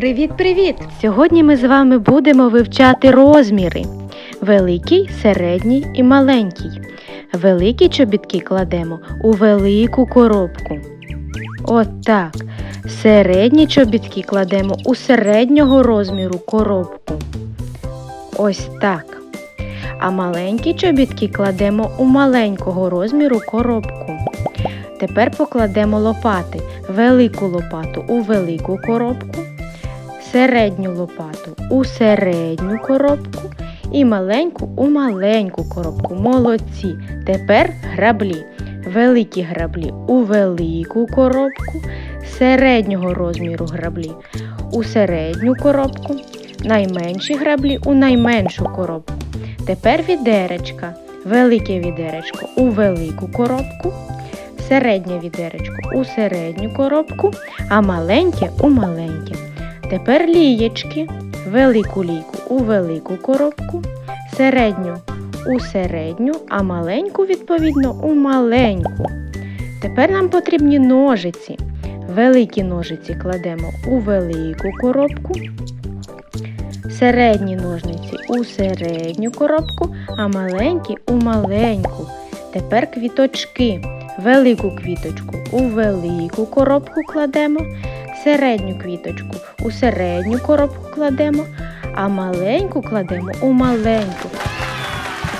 Привіт-привіт! Сьогодні ми з вами будемо вивчати розміри: великий, середній і маленький. Великі чобітки кладемо у велику коробку. От так. Середні чобітки кладемо у середнього розміру коробку. Ось так. А маленькі чобітки кладемо у маленького розміру коробку. Тепер покладемо лопати. Велику лопату у велику коробку, середню лопату у середню коробку і маленьку у маленьку коробку. Молодці. Тепер граблі. Великі граблі у велику коробку, середнього розміру граблі у середню коробку, найменші граблі у найменшу коробку. Тепер відеречка. Велике відеречко у велику коробку, середнє відеречко у середню коробку, а маленьке у маленьке. Тепер лієчки. Велику лійку у велику коробку, середню у середню, а маленьку, відповідно, у маленьку. Тепер нам потрібні ножиці. Великі ножиці кладемо у велику коробку, середні ножниці у середню коробку, а маленькі у маленьку. Тепер квіточки. Велику квіточку у велику коробку кладемо, середню квіточку у середню коробку кладемо, а маленьку кладемо у маленьку.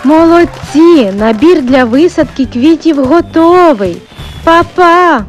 Молодці! Набір для висадки квітів готовий. Па-па!